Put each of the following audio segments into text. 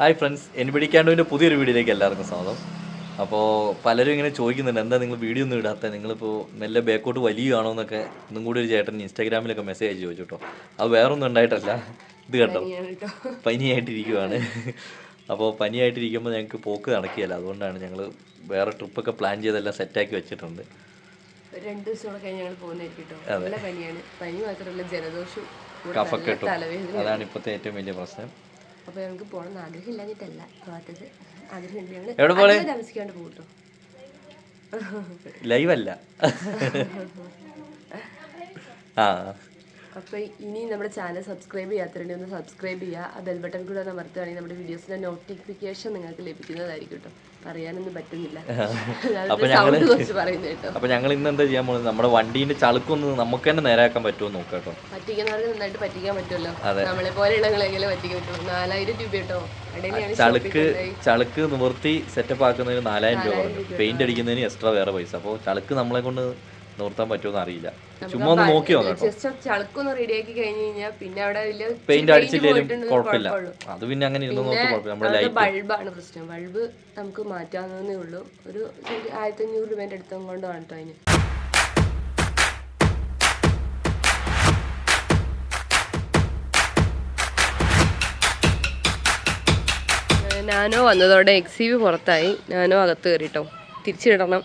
Hi friends എനിപിടിക്കാണ്ടുവിന്റെ പുതിയൊരു വീഡിയോയിലേക്ക് എല്ലാവർക്കും സ്വാഗതം. അപ്പോൾ പലരും ഇങ്ങനെ ചോദിക്കുന്നുണ്ട് എന്താ നിങ്ങൾ വീഡിയോ ഒന്നും ഇടാത്ത? നിങ്ങളിപ്പോൾ മെല്ലെ ബാക്കോട്ട് വലിയുകയാണോ എന്നൊക്കെ ഒന്നും കൂടി ഒരു ചേട്ടൻ ഇൻസ്റ്റാഗ്രാമിലൊക്കെ മെസ്സേജ് ചോദിച്ചു കേട്ടോ അത് വേറൊന്നും ഉണ്ടായിട്ടല്ല. ഇത് കേട്ടോ പനിയായിട്ടിരിക്കുവാണ്. അപ്പോൾ പനിയായിട്ടിരിക്കുമ്പോൾ ഞങ്ങൾക്ക് പോക്ക് നടക്കുകയല്ല. അതുകൊണ്ടാണ് ഞങ്ങൾ വേറെ ട്രിപ്പൊക്കെ പ്ലാൻ ചെയ്തെല്ലാം സെറ്റാക്കി വെച്ചിട്ടുണ്ട്. രണ്ട് ദിവസം ഞങ്ങൾ പോകുന്നതായിരിക്കും കേട്ടോ നല്ല പനിയാണ്. പനി മാത്രമല്ല ജലദോഷവും കഫക്കെട്ടും. അതാണ് ഇപ്പോഴത്തെ ഏറ്റവും വലിയ പ്രശ്നം. അപ്പൊ ഞങ്ങൾക്ക് പോകണം ആഗ്രഹം ഇല്ലാഞ്ഞിട്ടല്ല പോകാത്തത് ആഗ്രഹമുണ്ട് ഞങ്ങൾ താമസിക്കാണ്ട് പോകട്ടോ ലൈവ് ലൈവല്ല. ആ. അപ്പൊ ഇനി നമ്മുടെ ചാനൽ സബ്സ്ക്രൈബ് ചെയ്യാത്തവരുണ്ടെങ്കിൽ ഒന്ന് സബ്സ്ക്രൈബ് ചെയ്യുക. ആ ബെൽ ബട്ടൺ കൂടെ ഒന്ന് അമർത്തുകയാണെങ്കിൽ നമ്മുടെ വീഡിയോസിന്റെ നോട്ടിഫിക്കേഷൻ നിങ്ങൾക്ക് ലഭിക്കുന്നതായിരിക്കും കേട്ടോ. പറയാനൊന്നും പറ്റുന്നില്ല. അപ്പോൾ ഞങ്ങൾ കുറച്ച് പറയുന്നത് കേട്ടോ. അപ്പൊ ഞങ്ങൾ ഇന്ന് എന്താ ചെയ്യാൻ പോകുന്നത്? നമ്മുടെ വണ്ടീന്റെ ചളുക്കൊന്ന് നമുക്ക് തന്നെ നേരാക്കാൻ പറ്റുമോ നോക്കാം കേട്ടോ. പറ്റിക്കുന്നവർക്ക് നന്നായിട്ട് പറ്റിക്കാൻ പറ്റുമല്ലോ. നമ്മളെ പോലെയുള്ളവരെങ്കിലും പറ്റിക്കാൻ പറ്റുള്ളൂ നാലായിരം രൂപ കേട്ടോ. ചളുക്ക് ചളുക്ക് നിവർത്തി സെറ്റപ്പ് ആക്കുന്നതിന് നാലായിരം രൂപ പറഞ്ഞു. പെയിന്റ് അടിക്കുന്നതിന് എക്സ്ട്രാ വേറെ പൈസ. അപ്പോൾ ചളുക്ക് നമ്മളെ കൊണ്ട് നിവർത്താൻ പറ്റുമോ അറിയില്ല ചുമ്മാ ഒന്ന് നോക്കി ചളുക്കൊന്ന് റെഡിയാക്കി കഴിഞ്ഞു കഴിഞ്ഞാൽ പിന്നെ അവിടെ വലിയ പെയിന്റ് അടിച്ചില്ലെങ്കിലും കുഴപ്പമില്ല. അത് പിന്നെ അങ്ങനെ ഇരുന്ന് നോക്കി കുഴപ്പമില്ല. നമ്മുടെ ലൈറ്റ് ബൾബാണ് പ്രശ്നം. ബൾബ് നമുക്ക് മാറ്റാവുന്നതേ ഉള്ളൂ. ഒരു ആയിരത്തി അഞ്ഞൂറ് രൂപേന്റെ അടുത്തും കൊണ്ടാണ് കേട്ടോ അതിന്. നാനോ വന്നതോടെ എക്സ് വി പുറത്തായി. നാനോ അകത്ത് കയറിട്ടോ. തിരിച്ചിടണം.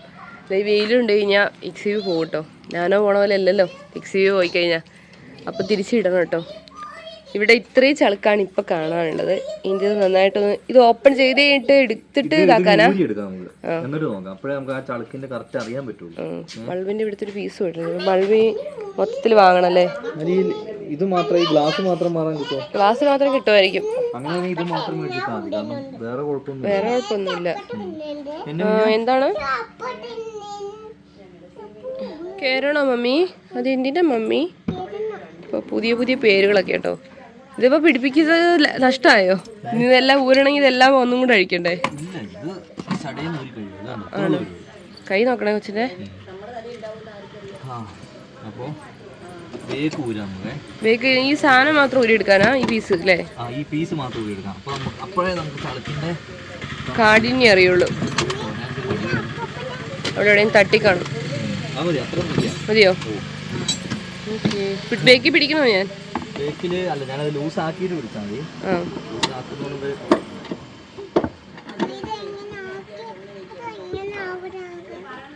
വെയിലുണ്ട് കഴിഞ്ഞാൽ എക്സ് വി പോകും കേട്ടോ ഞാനോ പോണ പോലെ അല്ലല്ലോ. എക്സ് വി പോയി കഴിഞ്ഞാൽ അപ്പോൾ തിരിച്ചിടണം കേട്ടോ. ഇവിടെ ഇത്രയും ചളുക്കാണ് ഇപ്പം കാണാനുള്ളത്. ഇതിന്റെ നന്നായിട്ടൊന്ന് ഇത് ഓപ്പൺ ചെയ്ത് കഴിഞ്ഞിട്ട് എടുത്തിട്ട് ഇതാക്കാനാ? ബൾബിന്റെ ഇവിടുത്തെ ഒരു പീസ് കിട്ടുന്നത് ബൾബി മൊത്തത്തിൽ വാങ്ങണല്ലേ ഇത് മാത്രം ഈ ഗ്ലാസ് മാത്രം മാറാൻ കിട്ടുമോ ഗ്ലാസ് മാത്രം കിട്ടുമായിരിക്കും അങ്ങനെ ഇത് മാത്രം വേറെ കുഴപ്പമൊന്നുമില്ല. എന്താണ്? കേറണോ മമ്മി അത് എന്തിന്റെ മമ്മി? ഇപ്പോൾ പുതിയ പുതിയ പേരുകളൊക്കെ കേട്ടോ. ഇതിപ്പോൾ പിടിപ്പിക്കുന്നത് നഷ്ടമായോ ഇനി ഇതെല്ലാം ഊരണമെങ്കിൽ ഇതെല്ലാം ഒന്നും കൂടെ അഴിക്കണ്ടേ. കൈ നോക്കണേ കൊച്ചിന്റെ വേക്ക് ഈ സാധനം മാത്രം ഊരി എടുക്കാനാ ഈ പീസ് അല്ലേ ഈ പീസ് മാത്രം ഊരി എടുക്കാം അപ്പോൾ അപ്പോഴേ നമുക്ക് ചളുക്കിന്റെ കാടിനെ അറിയുള്ളൂ. അവിടെ എവിടെയും തട്ടിക്കാണും. മതിയാ? ബേക്കി പിടിക്കണോ ഞാൻ? എന്തോ അല്ല ഞാനത് ലൂസ് ആക്കിയിട്ട് പിടിച്ചാൽ മതി. ആ. ലൂസ് ആക്കുന്നതുകൊണ്ട്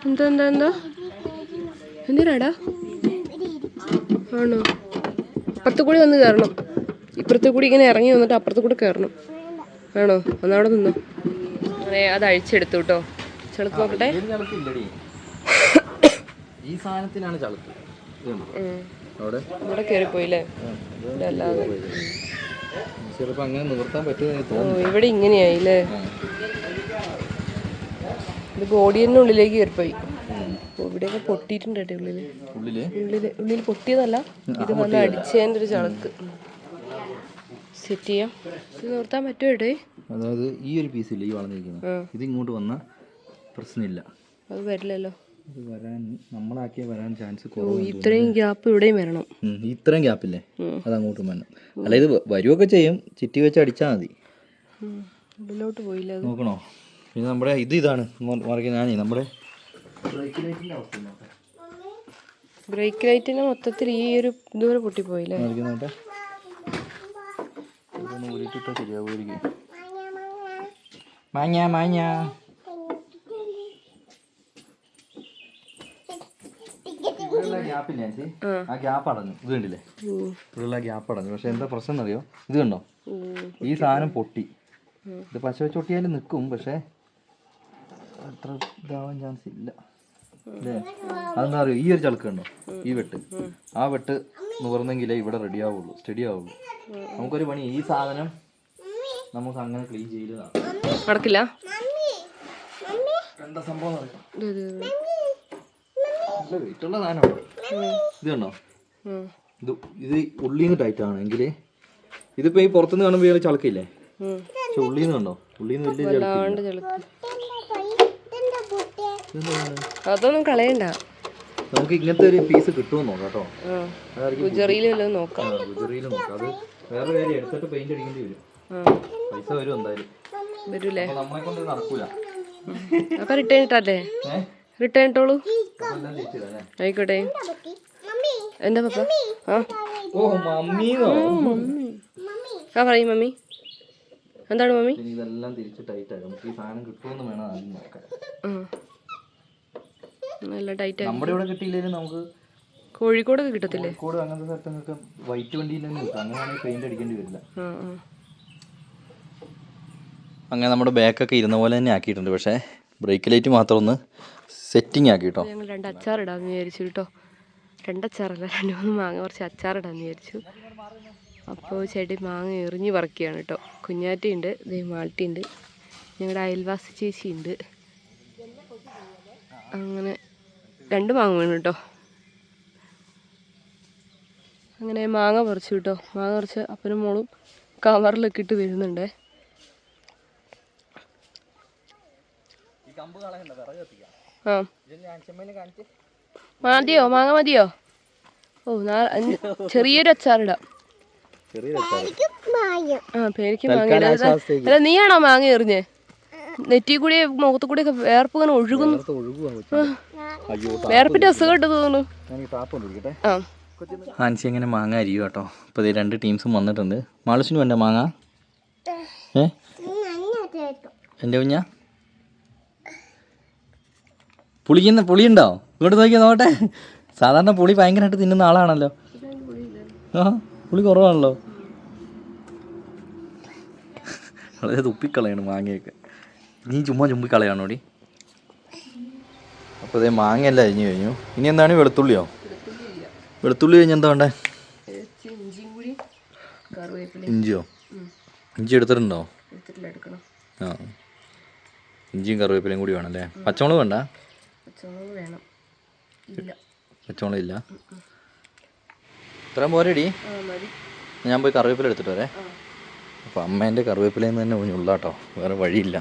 എന്താ എന്താ എന്താ? എന്തിനാടാ? ആണോ? അപ്പുറത്ത് കൂടി വന്ന് കയറണം. ഇപ്പുറത്തു കൂടി ഇങ്ങനെ ഇറങ്ങി വന്നിട്ട് അപ്പുറത്ത് കൂടി കയറണം. ആണോ? ഒന്നവിടെ നിന്നോ. അതെ അത് അഴിച്ചെടുത്തു കേട്ടോ. ചെളുത്ത് നോക്കട്ടെ ഈ സാധനത്തിനാണ് ചളുക്ക്. അവിടെ? ഇവിടെ കയറിപ്പോയില്ലേ അല്ലാതെ ചിലപ്പോൾ അങ്ങനെ നിവർത്താൻ പറ്റുമെന്ന് ഇവിടെ ഇങ്ങനെയായില്ലേ? ഇത് ബോഡിയുടെ ഉള്ളിലേക്ക് കയറിപ്പോയി ഇവിടെയൊക്കെ പൊട്ടിയിട്ടുണ്ട് കേട്ടോ ഉള്ളിൽ. ഉള്ളിൽ? ഉള്ളിൽ ഉള്ളിൽ പൊട്ടിയതല്ല. ഇത് വന്ന് അടിച്ചതിന്റെ ഒരു ചളക്ക്. സെറ്റ് ചെയ്യാം. ഇത് നിർത്താൻ പറ്റുമോ ഏട്ടേ അതായത് ഈ ഒരു പീസ് ഇല്ല ഈ വളർന്നിരിക്കുന്നത് ഇത് ഇങ്ങോട്ട് വന്ന പ്രശ്നമില്ല. അത് വരില്ലല്ലോ. ഇത് വരാൻ നമ്മളാക്കിയ വരാൻ ചാൻസ് കുറവ് ഇത്രയും ഗ്യാപ്പ് ഇവിടെയും വരണം. ഇത്രയും ഗ്യാപ്പില്ലേ. അത് അങ്ങോട്ടും വരണം. അല്ല ഇത് വരുവൊക്കെ ചെയ്യും ചിറ്റി വെച്ച് അടിച്ചാൽ മതി. ഉള്ളിലോട്ട് പോയില്ല നോക്കണോ? പിന്നെ നമ്മുടെ ഇത് ഇതാണ് മറിക്കാൻ ഞാനേ നമ്മുടെ ബ്രേക്ക് ലൈറ്റിന് മൊത്തത്തിൽ ഈ ഒരു ഇതുവരെ പൊട്ടിപ്പോയില്ലേ? മറിക്കുന്നോട്ടെ ഇതൊന്ന് ഊരിട്ടിട്ടോ ശരിയാവുമായിരിക്കും. മാഞ്ഞ മാഞ്ഞ ഇവിടെയുള്ള ആൻസി? ആ. ഗ്യാപ്പ് അടഞ്ഞു. ഇത് കണ്ടില്ലേ. ഇവിടെയുള്ള ഗ്യാപ്പ് അടഞ്ഞു. പക്ഷെ എന്താ പ്രശ്നം എന്നറിയോ? ഇത് കണ്ടോ? ഈ സാധനം പൊട്ടി. ഇത് പശ വെച്ച് നിൽക്കും പക്ഷേ അത്ര ഇതാവാൻ ചാൻസ് ഇല്ല. അല്ലേ അതെന്താ അറിയോ? ഈ ഒരു ചളുക്ക് കണ്ടോ? ഈ വെട്ട്. ആ വെട്ട് നിവർന്നെങ്കിലേ ഇവിടെ റെഡി ആവുള്ളൂ സ്റ്റഡി ആവുള്ളൂ. നമുക്കൊരു പണി ഈ സാധനം നമുക്ക് അങ്ങനെ ക്ലീൻ ചെയ്തതാണ് നടക്കില്ല? എന്താ സംഭവം അറിയാം? ഇത് ഇത് ഇത്. നല്ല വെയിറ്റ് ഉള്ള സാധനമാണ്. ഇത് കണ്ടോ ഇത് ഇത് ഉള്ളിൽ നിന്ന് ടൈറ്റ് ആണ്. എങ്കിൽ ഇതിപ്പോ ഈ പുറത്തുനിന്ന് കാണുമ്പോൾ ഇയാൾ ചളക്കില്ലേ. പക്ഷെ ഉള്ളിൽ നിന്ന് കണ്ടോ? ഉള്ളിൽ നിന്ന് വലിയ? അതൊന്നും കളയണ്ട. നമുക്ക് ഇങ്ങനത്തെ ഒരു പീസ് കിട്ടുമോ നോക്കാം കേട്ടോ. വല്ലതും നോക്കാം. അത് വേറെ കാര്യം എടുത്തിട്ട് പെയിന്റ് അടിക്കേണ്ടി വരും. പൈസ വരും എന്തായാലും. വരൂലേ? അപ്പൊ നമ്മളെ കൊണ്ട് നടക്കൂല. അപ്പൊ റിട്ടേൺ ഇട്ടല്ലേ റിട്ടേൺ ഇട്ടോളൂ ആയിക്കോട്ടെ. എന്താ പപ്പ? ആ. പറയും മമ്മി. എന്താണ് മമ്മി? ഇതെല്ലാം തിരിച്ച് ടൈറ്റ് ആക്കാം. നമുക്ക് ഈ സാധനം കിട്ടുമെന്ന് വേണം ആദ്യം നോക്കാൻ. ആ. നല്ല ടൈറ്റ് നമ്മുടെ ഇവിടെ കിട്ടിയില്ലെങ്കിലും നമുക്ക് കോഴിക്കോടൊക്കെ കിട്ടത്തില്ലേ? കോഴിക്കോട് അങ്ങനത്തെ സ്ഥലത്തൊക്കെ വൈറ്റ് വണ്ടിയിൽ തന്നെ കിട്ടും. അങ്ങനെയാണെങ്കിൽ പെയിന്റ് അടിക്കേണ്ടി വരില്ല. അങ്ങനെ നമ്മുടെ ബാക്കൊക്കെ ഇരുന്ന പോലെ തന്നെ ആക്കിയിട്ടുണ്ട്. പക്ഷേ ബ്രേക്ക് ലൈറ്റ് മാത്രം ഒന്ന് സെറ്റിംഗ് ആക്കി കേട്ടോ ഞങ്ങൾ രണ്ട് അച്ചാർ ഇടാമെന്ന് വിചാരിച്ചു കേട്ടോ രണ്ട് അച്ചാറല്ല രണ്ട് മൂന്ന് മാങ്ങ കുറച്ച് അച്ചാർ ഇടാമെന്ന് വിചാരിച്ചു. അപ്പോൾ ചേട്ടി മാങ്ങ എറിഞ്ഞ് പറിക്കുകയാണ് കേട്ടോ കുഞ്ഞാറ്റയുണ്ട് ദേ മാൾട്ടിയുണ്ട്. ഞങ്ങളുടെ അയൽവാസി ചേച്ചിയുണ്ട്. അങ്ങനെ രണ്ട് മാങ്ങ വേണം കേട്ടോ അങ്ങനെ മാങ്ങ പറിച്ചു കേട്ടോ മാങ്ങ പറിച്ച് അപ്പനും മോളും കവറിലൊക്കെ ഇട്ട് വരുന്നുണ്ടേ. ആ. മതിയോ? മാങ്ങ മതിയോ? ഓ ചെറിയൊരു അച്ചാറിടാം. ആ പേരിക്ക് മാങ്ങ നീയാണോ മാങ്ങ എറിഞ്ഞേ? നെറ്റി കൂടി മുഖത്തു കൂടി ഒക്കെ വേർപ്പ് ഇങ്ങനെ ഒഴുകുന്നു. വേർപ്പിന്റെ അസുഖം ഇട്ട് തോന്നുന്നു. ആ. ഹാൻസി അങ്ങനെ മാങ്ങ അരിയും കേട്ടോ ഇപ്പോൾ ഇത് രണ്ട് ടീംസും വന്നിട്ടുണ്ട്. മാളുസിന് വേണ്ട മാങ്ങ? ഏ? എന്റെ കുഞ്ഞ? പുളിക്കുന്ന പുളിയുണ്ടോ? ഇങ്ങോട്ട് നോക്കിയാൽ നോട്ടെ സാധാരണ പുളി ഭയങ്കരമായിട്ട് തിന്നുന്ന ആളാണല്ലോ. ആ പുളി കുറവാണല്ലോ. വളരെ തുപ്പിക്കളയാണ് മാങ്ങയൊക്കെ. നീ ചുമ്മാ ചുമ്പി കളയാണോടി? അപ്പോൾ ഇതേ മാങ്ങയെല്ലാം അരിഞ്ഞു കഴിഞ്ഞു. ഇനി എന്താണ് വെളുത്തുള്ളിയോ? വെളുത്തുള്ളി കഴിഞ്ഞ് എന്താ വേണ്ടേ? ഇഞ്ചിയോ ഇഞ്ചി എടുത്തിട്ടുണ്ടോ? ആ. ഇഞ്ചിയും കറിവേപ്പിലയും കൂടി വേണമല്ലേ പച്ചമുളക് വേണ്ട? പച്ചമുളക് വേണം. ഇല്ല. പച്ചമുളക് ഇല്ല ഇത്രയും പോരടി. ഞാൻ പോയി കറിവേപ്പില എടുത്തിട്ട് വരെ. അപ്പൊ അമ്മേന്റെ അമ്മേന്റെ കറിവേപ്പിലയിൽ നിന്ന് തന്നെ വേറെ വഴിയില്ല.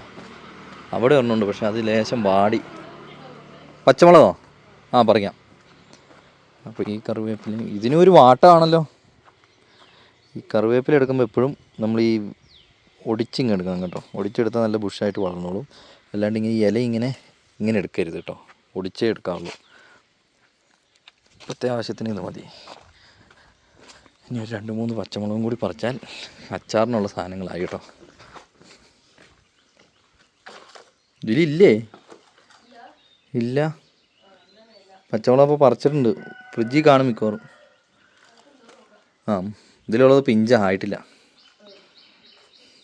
അവിടെ ഒരെണ്ണമുണ്ട് പക്ഷെ അത് ലേശം വാടി. പച്ചമുളകോ? ആ പറയാം അപ്പൊ ഈ കറിവേപ്പില ഇതിനും ഒരു വാട്ടമാണല്ലോ ഈ കറിവേപ്പില എടുക്കുമ്പോൾ എപ്പോഴും നമ്മൾ ഈ ഒടിച്ചിങ് എടുക്കണം കേട്ടോ. ഒടിച്ചെടുത്താൽ നല്ല ബുഷായിട്ട് വളർന്നോളും. അല്ലാണ്ട് ഇങ്ങനെ ഈ ഇല ഇങ്ങനെ ഇങ്ങനെ എടുക്കരുത് കേട്ടോ. ഒടിച്ചേ എടുക്കാവുള്ളൂ. ഇപ്പോഴത്തെ ആവശ്യത്തിന് ഇത് മതി. ഇനി ഒരു രണ്ട് മൂന്ന് പച്ചമുളകും കൂടി പറിച്ചാൽ അച്ചാറിനുള്ള സാധനങ്ങളായി കേട്ടോ. ഇതിലില്ലേ? ഇല്ല. പച്ചമുളക് അപ്പോൾ പറിച്ചിട്ടുണ്ട്. ഫ്രിഡ്ജിൽ കാണും മിക്കവാറും. ആ ഇതിലുള്ളത് പിഞ്ച ആയിട്ടില്ല.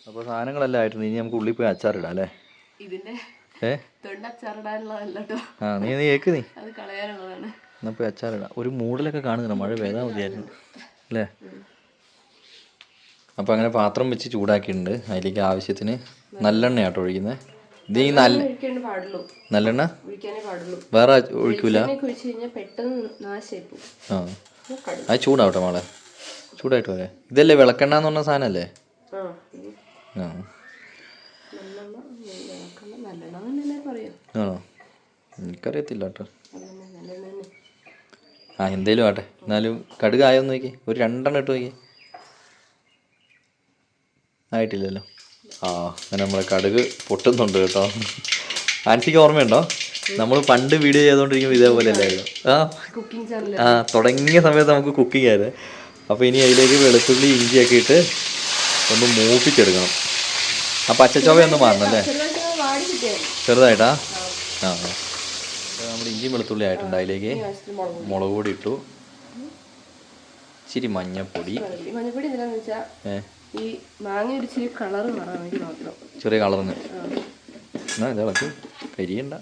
അപ്പോൾ സാധനങ്ങളെല്ലാം ആയിട്ടുണ്ട്. ഇനി നമുക്ക് ഉള്ളിൽ പോയി അച്ചാറിടാം അല്ലേ? ഇതിന്റെ ഏ? തൊണ്ട അച്ചാറിടാനുള്ളതല്ല ആ നീ നീ കേക്ക് നീ. അത് കളയാനുള്ളതാണ്. എന്നാൽ പോയി അച്ചാറിടാം. ഒരു മൂടലൊക്കെ കാണുന്ന മഴ വേദാ മതിയായിരുന്നു. അല്ലേ? അപ്പോൾ അങ്ങനെ പാത്രം വെച്ച് ചൂടാക്കിയിട്ടുണ്ട്. അതിലേക്ക് ആവശ്യത്തിന് നല്ലെണ്ണ ആട്ടോ ഒഴിക്കുന്നത് ഇത് ഈ നല്ല നല്ലെണ്ണ? വേറെ ഒഴിക്കൂല? ആ. അത് ചൂടാവട്ടെ മോളെ. ചൂടായിട്ട് വരെ. ഇതല്ലേ വിളക്കെണ്ണ എന്ന് പറഞ്ഞ സാധനമല്ലേ ആ ഇത് ആ നല്ലെണ്ണ ഇളക്കണം. നല്ലെണ്ണ തന്നെ പറയാം ആണോ? എനിക്കറിയത്തില്ല കേട്ടോ. ആ എന്തേലും ആട്ടെ എന്നാലും കടുക് ആയോന്ന് നോക്കി. ഒരു രണ്ടെണ്ണം ഇട്ട് നോക്കി. ആയിട്ടില്ലല്ലോ. ആ അങ്ങനെ നമ്മളെ കടുക് പൊട്ടുന്നുണ്ട് കേട്ടോ. ആൻസിക്ക് ഓർമ്മയുണ്ടോ? നമ്മൾ പണ്ട് വീഡിയോ ചെയ്തുകൊണ്ടിരിക്കുമ്പോൾ ഇതേപോലെ അല്ലായിരുന്നു. ആ ആ തുടങ്ങിയ സമയത്ത് നമുക്ക് കുക്കിംഗ് ആയത് അപ്പോൾ ഇനി അതിലേക്ക് വെളുത്തുള്ളി ഇഞ്ചിയൊക്കെ ഇട്ട് ഒന്ന് മൂപ്പിച്ചെടുക്കണം. ആ പച്ചച്ചോവ ഒന്ന് മാറണം അല്ലേ? ചെറുതായിട്ടാ? ആ. നമ്മുടെ ഇഞ്ചി വെളുത്തുള്ളി ആയിട്ടുണ്ട് അതിലേക്ക്. മുളക് പൊടി. ഇട്ടു. ഇച്ചിരി മഞ്ഞപ്പൊടി. മഞ്ഞപ്പൊടി. എന്തിനാന്ന് വെച്ചാൽ ഈ മാങ്ങ ഒരു ഇച്ചിരി കളർ മാറാൻ വേണ്ടി മാത്രം ചെറിയ കളറിന്. എന്നാ കരിയണ്ട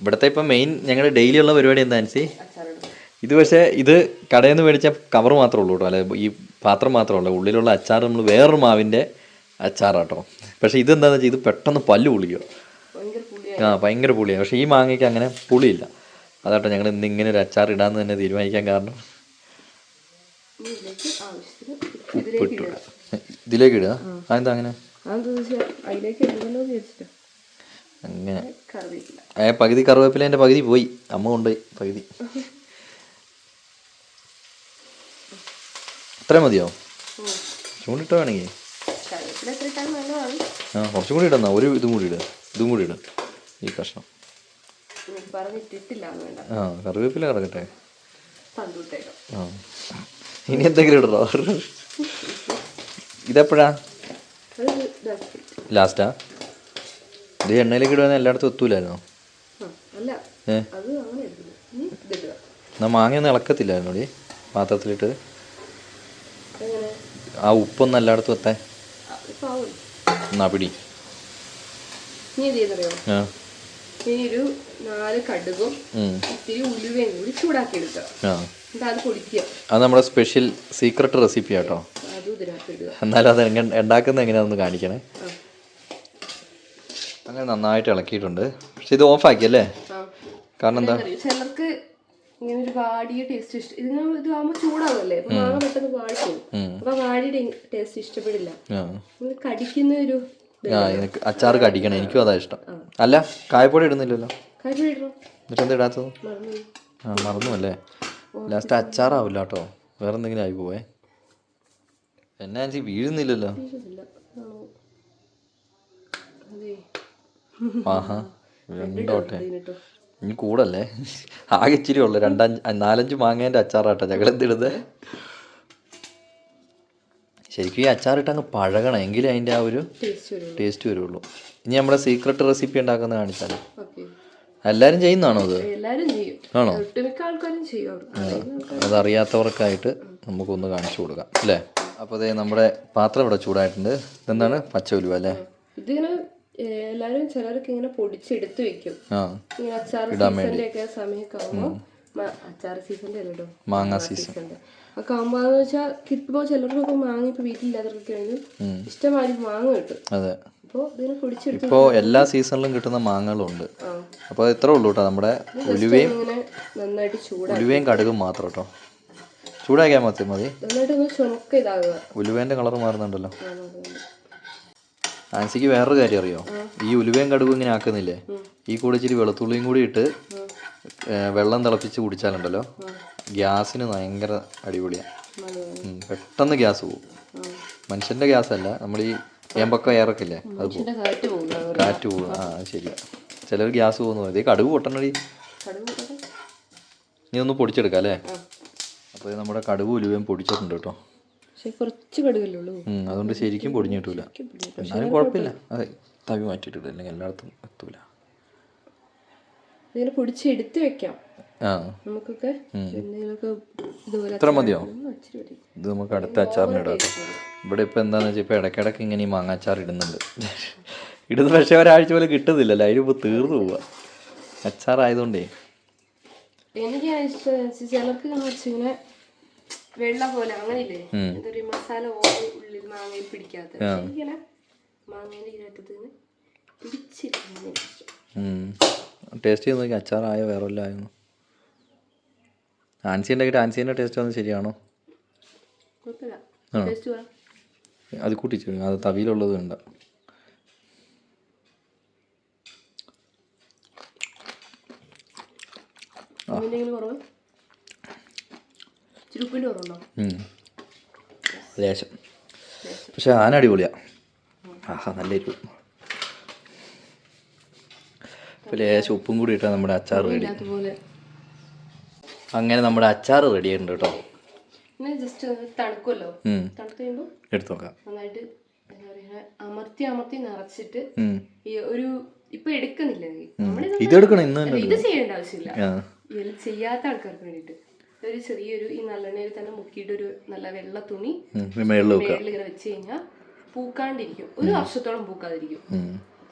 ഇവിടുത്തെ ഇപ്പം മെയിൻ ഞങ്ങളുടെ ഡെയിലി ഉള്ള പരിപാടി എന്താ അനുസരിച്ച് ഇത് പക്ഷേ ഇത് കടയിൽ നിന്ന് മേടിച്ച കവർ മാത്രമേ ഉള്ളൂ കേട്ടോ. അല്ലെ ഈ പാത്രം മാത്രമേ ഉള്ളൂ. ഉള്ളിലുള്ള അച്ചാർ നമ്മൾ വേറൊരു മാവിന്റെ അച്ചാറാട്ടോ. പക്ഷേ ഇതെന്താണെന്ന് വെച്ചാൽ ഇത് പെട്ടെന്ന് പല്ല് പുളിയായി ആ ഭയങ്കര പുളിയാണ് പക്ഷേ ഈ മാങ്ങയ്ക്ക് അങ്ങനെ പുളിയില്ല. അതാട്ടോ ഞങ്ങൾ ഇന്ന് ഇങ്ങനെ ഒരു അച്ചാർ ഇടാന്ന് തന്നെ തീരുമാനിക്കാൻ കാരണം. ഇതിലേക്ക് ഇടുക? അതെന്താ അങ്ങനെ. അങ്ങനെ പകുതി ഏ പകുതി കറിവേപ്പിലേന്റെ പകുതി പോയി. അമ്മ കൊണ്ടുപോയി പകുതി. അത്രയും മതിയോ? ചൂണ്ടിട്ടോ വേണമെങ്കിൽ. ആ കുറച്ചും കൂടി ഇടുന്ന ഒരു ഇതും കൂടി ഇടുക ഇതും കൂടി ഇടും. ഈ കഷ്ണം. ആ കറിവേപ്പില കിടക്കട്ടെ ആ. ഇനി എന്തെങ്കിലും ഇടറോ ഇതെപ്പോഴാ? ലാസ്റ്റാ? ഇത് എണ്ണയിലേക്ക് ഇടുവാന്ന് എല്ലായിടത്തും ഏ? ഇതിടുക എന്നാ മാങ്ങയൊന്നും ഇളക്കത്തില്ലായിരുന്നു ഡി പാത്രത്തിലിട്ട്. ആ ഉപ്പൊന്നും എല്ലായിടത്തും എത്താൻ. എന്നാ പിടി. ഇനി എന്ത് ചെയ്യുന്നറിയോ? ആ. ഇനി ഒരു നാല് കടുകും. ഇത്തിരി ഉലുവയും കൂടി ചൂടാക്കി എടുക്കുക എന്നിട്ട് അത് പൊടിക്കുക. അത് നമ്മുടെ സ്പെഷ്യൽ സീക്രട്ട് റെസിപ്പി ആട്ടോ. അതും ഇതിനകത്ത് ഇടുക. എന്നാലും അത് ഉണ്ടാക്കുന്നത് എങ്ങനെയാണെന്ന് കാണിക്കണേ. അങ്ങനെ നന്നായിട്ട് ഇളക്കിയിട്ടുണ്ട്. പക്ഷെ ഇത് ഓഫാക്കി അല്ലേ? കാരണം എന്താ? ചിലർക്ക് ഇങ്ങനെ ഒരു വാടിയ ടേസ്റ്റ് ഇഷ്ടം ഇതിന് ഇത് ആകുമ്പോൾ ചൂടാവല്ലേ? അപ്പൊ മാങ്ങ പെട്ടെന്ന് അപ്പൊ ടേസ്റ്റ് ഇഷ്ടപ്പെടില്ല. കടിക്കുന്ന ഒരു ആ എനിക്ക് അച്ചാർ കടിക്കണം. എനിക്കും അതാ ഇഷ്ടം. അല്ല കായപ്പൊടി ഇടുന്നില്ലല്ലോ? കാര്യം ഇടണം എന്നിട്ട് എന്താ ഇടാത്തത്? ആ മറന്നു അല്ലേ ലാസ്റ്റ് അച്ചാറാവില്ല കേട്ടോ. വേറെ എന്തെങ്കിലും ആയി പോവേ. എന്നാ ചേച്ചി വീഴുന്നില്ലല്ലോ. ആഹാ രണ്ടോട്ടെ ഇനി കൂടല്ലേ? ആകെ ഇച്ചിരി ഉള്ളു. രണ്ടഞ്ച് നാലഞ്ച് മാങ്ങേന്റെ അച്ചാറാട്ടോ ഞങ്ങളെന്തിടുന്നത് ശരിക്കും ഈ അച്ചാറിട്ട് അങ്ങ് പഴകണം എങ്കിലേ അതിന്റെ ആ ഒരു ടേസ്റ്റ് വരുള്ളൂ. ഇനി നമ്മുടെ സീക്രട്ട് റെസിപ്പി ഉണ്ടാക്കുന്ന കാണിച്ചാലോ? എല്ലാവരും ചെയ്യുന്നതാണോ അത്? എല്ലാരും ആണോ? അതറിയാത്തവർക്കായിട്ട് നമുക്കൊന്ന് കാണിച്ചു കൊടുക്കാം അല്ലേ? അപ്പോൾ അതേ നമ്മുടെ പാത്രം ഇവിടെ ചൂടായിട്ടുണ്ട്. ഇതെന്താണ്? പച്ച ഉലുവ അല്ലേ? ഇതിങ്ങനെ എല്ലാവരും എല്ലാരും ചിലർക്ക് ഇങ്ങനെ പൊടിച്ചെടുത്ത് വെക്കും. ഇങ്ങനെ അച്ചാർ സീസണിന്റെ ഒക്കെ സമയമൊക്കെ ആകുമ്പോൾ അച്ചാർ സീസണിന്റെ അല്ലട്ടോ മാങ്ങ സീസൺ സീസണിന്റെ കാമ്പാന്ന് വെച്ചാൽ കിട്ടുമ്പോൾ ചിലർക്കൊക്കെ മാങ്ങ ഇപ്പൊ വീട്ടിലില്ലാത്തവർക്കൊക്കെ ആണെങ്കിൽ ഇഷ്ടമായി മാങ്ങ കിട്ടും. അതെ. ഇപ്പോ എല്ലാ സീസണിലും കിട്ടുന്ന മാങ്ങകളും ഉണ്ട് അപ്പൊ ഇത്രേ ഉള്ളൂ കേട്ടോ നമ്മുടെ ഉലുവയും ഉലുവയും കടുകും മാത്രം കേട്ടോ. ചൂടാക്കിയാ മതി മതി. ഉലുവേന്റെ കളർ മാറുന്നുണ്ടല്ലോ. ആ. ആൻസിക്ക് വേറൊരു കാര്യം അറിയോ? ഈ ഉലുവയും കടുകും ഇങ്ങനെ ആക്കുന്നില്ലേ? ഈ കൂടെ ഇച്ചിരി വെളുത്തുള്ളിയും കൂടി ഇട്ട് വെള്ളം തിളപ്പിച്ച് കുടിച്ചാലുണ്ടല്ലോ. ഗ്യാസിന് ഭയങ്കര അടിപൊളിയാണ് പെട്ടെന്ന് ഗ്യാസ് പോകും മനുഷ്യന്റെ ഗ്യാസ് അല്ല നമ്മൾ ഈ ഏമ്പക്ക ഏറക്കില്ലേ അത് പോകും കാറ്റ് പോകും ആ ശരി ശരിയാ. ചിലർ ഗ്യാസ് പോകുന്നു ഇത് കടുക് പൊട്ടണടി? നീ ഒന്ന് പൊടിച്ചെടുക്കാം അല്ലേ? അപ്പോൾ നമ്മുടെ കടുക് ഉലുവയും പൊടിച്ചിട്ടുണ്ട് കേട്ടോ. കുറച്ച് കടുകല്ലേ ഉള്ളൂ. അതുകൊണ്ട് ശരിക്കും പൊടിഞ്ഞു കിട്ടൂല എന്നാലും കുഴപ്പമില്ല. അതെ തവി മാറ്റിയിട്ടില്ല അല്ലെങ്കിൽ എല്ലായിടത്തും എത്തൂല. ഇതിങ്ങനെ പൊടിച്ചെടുത്ത് വെക്കാം. നമുക്കൊക്കെ ഇതുപോലെ മതിയോ? ഇത് നമുക്ക് അടുത്ത അച്ചാറിന് ഇടാം ഇവിടെ ഇപ്പൊ എന്താണെന്ന് വെച്ചാൽ ഇപ്പൊ ഇടയ്ക്കിടയ്ക്ക് ഇങ്ങനെ ഈ മാങ്ങാച്ചാർ ഇടുന്നുണ്ട്. ഇടുന്ന പക്ഷേ ഒരാഴ്ച പോലെ കിട്ടുന്നില്ല കിട്ടുന്നില്ലല്ലോ അതിനിപ്പോൾ തീർന്നു പോവുക അച്ചാറായതുകൊണ്ടേ. എനിക്ക് ചിലർക്ക് ഇങ്ങനെ വെള്ള പോലെ അങ്ങനെ ഇല്ലേ ഉം. എന്തൊരു മസാല ഉള്ളിൽ മാങ്ങയിൽ പിടിക്കാത്ത എനിക്കിങ്ങനെ മാങ്ങേന്റെ പിടിച്ചിരിക്കുന്നത് ഇഷ്ടം. ടേസ്റ്റ് ചെയ്ത് നോക്കി അച്ചാറായോ വേറെ വല്ല ആയോ ആൻസി ഉണ്ടാക്കിയിട്ട് ആൻസീന്റെ ടേസ്റ്റ് വന്നത് ശരിയാണോ? ആണോ? അത് കൂട്ടിച്ചു അത് തവിയിലുള്ളത് ഉം. ലേശം. പക്ഷെ ആന അടിപൊളിയാ. ആഹാ നല്ല എരിവ് ഇപ്പൊ ലേശം ഉപ്പും കൂടി ഇട്ടാൽ നമ്മുടെ അച്ചാർ റെഡി അങ്ങനെ നമ്മുടെ അച്ചാർ റെഡി ആയിട്ടുണ്ട് കേട്ടോ. ജസ്റ്റ് തണുക്കുമല്ലോ ഉം. തണുത്ത് കഴിയുമ്പോൾ എടുത്തു നോക്കാം. നന്നായിട്ട് അമർത്തി അമർത്തി നിറച്ചിട്ട് ഒരു ഇപ്പൊ എടുക്കുന്നില്ല ഇന്ന് ഇത് ചെയ്യേണ്ട ആവശ്യമില്ല. ചെയ്യാത്ത ആൾക്കാർക്ക് വേണ്ടിട്ട് ഒരു ചെറിയൊരു ഈ നല്ലെണ്ണയിൽ തന്നെ മുക്കിയിട്ട് ഒരു നല്ല വെള്ള തുണി ഉം. ഇത് മേളിൽ ഇങ്ങനെ വെച്ച് കഴിഞ്ഞാൽ പൂക്കാണ്ടിരിക്കും. ഒരു വർഷത്തോളം പൂക്കാതിരിക്കും.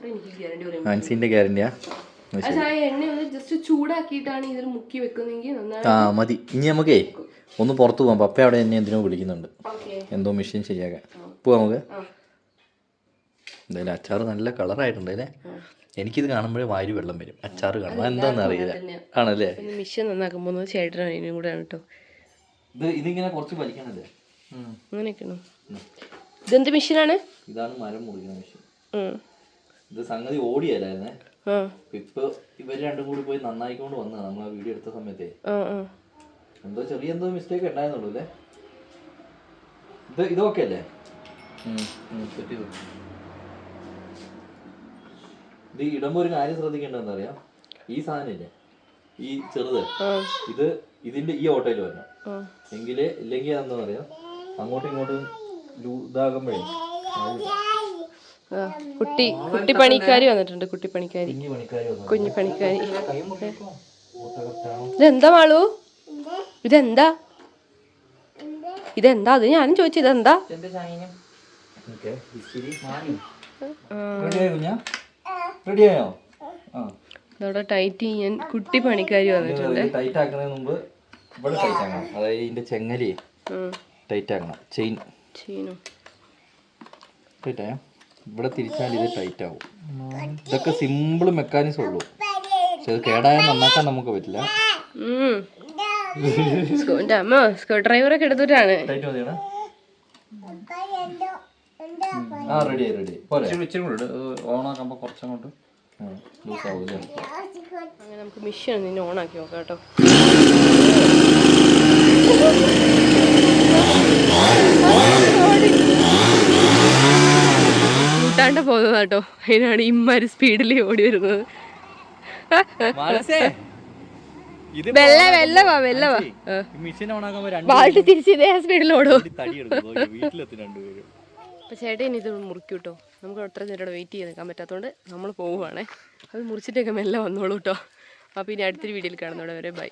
പറയാം ഗ്യാരണ്ടിയാ? എണ്ണ ഒന്ന് ജസ്റ്റ് ചൂടാക്കിയിട്ടാണ് ഇതിൽ മുക്കി വെക്കുന്നെങ്കിൽ ആ മതി. ഇനി നമുക്കേ ഒന്ന് പുറത്തു പോകാം പപ്പ അവിടെ എന്നെ എന്തിനോ വിളിക്കുന്നുണ്ട്. എന്തോ മെഷീൻ ശരിയാക്കാൻ. പോവാം നമുക്ക്. എന്തായാലും അച്ചാർ നല്ല കളറായിട്ടുണ്ട് അല്ലേ? എനിക്കിത് കാണുമ്പോഴേ വാരി വെള്ളം വരും. അച്ചാർ കാണുമ്പോൾ എന്താണെന്ന് അറിയില്ല. ആണല്ലേ? മിഷൻ നന്നാക്കുമ്പോൾ ചേട്ടനും അതിനും കൂടെ ആണ് കേട്ടോ ഇത് ഇതിങ്ങനെ കുറച്ച് അങ്ങനെയൊക്കെയാണോ. ഇതെന്ത് മിഷനാണ്? ഇതാണ് മരം മുറിക്കുന്ന മെഷീൻ. ഇത് സംഗതി ഓടിയല്ലായിരുന്നേ. ഇപ്പൊ ഇവർ രണ്ടും കൂടി പോയി നന്നായിക്കൊണ്ട് വന്ന നമ്മൾ ആ വീഡിയോ എടുത്ത സമയത്തെ. എന്തോ ചെറിയ എന്തോ മിസ്റ്റേക്ക് ഉണ്ടായിരുന്നുള്ളൂ അല്ലേ? ഇത് ഇതൊക്കെ അല്ലേ? ഇത് ഇടുമ്പോ ഒരു കാര്യം ശ്രദ്ധിക്കേണ്ടതെന്ന് അറിയാം. ഈ സാധനം ഇല്ലേ? ഈ ചെറുത്. ഇത് ഇതിന്റെ ഈ ഓട്ടോയിൽ വരണം. എങ്കിലേ ഇല്ലെങ്കിൽ എന്താ പറയാ? അങ്ങോട്ടും ഇങ്ങോട്ടും ഇതാകുമ്പോഴേ കുട്ടി കുട്ടി പണിക്കാരി വന്നിട്ടുണ്ട് കുട്ടി പണിക്കാരി. കുഞ്ഞു പണിക്കാരി ഇതെന്താ മാളു? ഇതെന്താ? ഇതെന്താ? അത് ഞാനും ചോദിച്ചു ഇതെന്താ? ഇതോടെ ടൈറ്റ് ചെയ്യാൻ കുട്ടി പണിക്കാരി വന്നിട്ടുണ്ട്. ടൈറ്റ് ആക്കുന്നതിന് മുമ്പ് ഇവിടെ ടൈറ്റ് ആക്കണം. അതായത് ഇതിന്റെ ചെങ്ങലി ഉം, ടൈറ്റ് ആക്കണം. ചെയിൻ ചീനു ടൈറ്റ് ആയോ? ഇവിടെ തിരിച്ചാൽ ഇത് ടൈറ്റ് ആവും. ഇതൊക്കെ സിമ്പിൾ മെക്കാനിസം ഉള്ളൂ. പക്ഷെ അത് കേടായാൽ നന്നാക്കാൻ നമുക്ക് പറ്റില്ല. ഉം. സ്കൂ- എന്റെ അമ്മ സ്ക്രൂ ഡ്രൈവറൊക്കെ എടുത്തിട്ടാണ്. ടൈറ്റ് മതിയാണ് ആ റെഡി ആയി റെഡി പോലെ ഇച്ചിരി കൂടെ ഓണാക്കുമ്പോൾ കുറച്ചങ്ങോട്ട് ലൂസ് ആവും അങ്ങനെ നമുക്ക് മിഷൻ നിന്നെ ഓണാക്കി നോക്കാം കേട്ടോ. കൂട്ടാണ്ട് പോകുന്നത് കേട്ടോ അതിനാണ് ഇമ്മാര് സ്പീഡിൽ ഓടി വരുന്നത്. വെല്ല വെല്ല വാ വെല്ല വാ. ആ. മെഷീൻ രണ്ട് ബാൾട്ട് തിരിച്ച് ഇതേ സ്പീഡിൽ ഓടും. അപ്പൊ ചേട്ടൻ ചേട്ടൻ ഇത് മുറിക്കും കേട്ടോ നമുക്ക് അത്ര നേരം വെയിറ്റ് ചെയ്ത് നിൽക്കാൻ പറ്റാത്തതുകൊണ്ട് നമ്മൾ പോവുകയാണേ അത് മുറിച്ചിട്ടൊക്കെ മെല്ലെ വന്നോളൂ കേട്ടോ അപ്പോൾ ഇനി അടുത്തൊരു വീഡിയോയിൽ കാണുന്നവിടെ വരെ ബൈ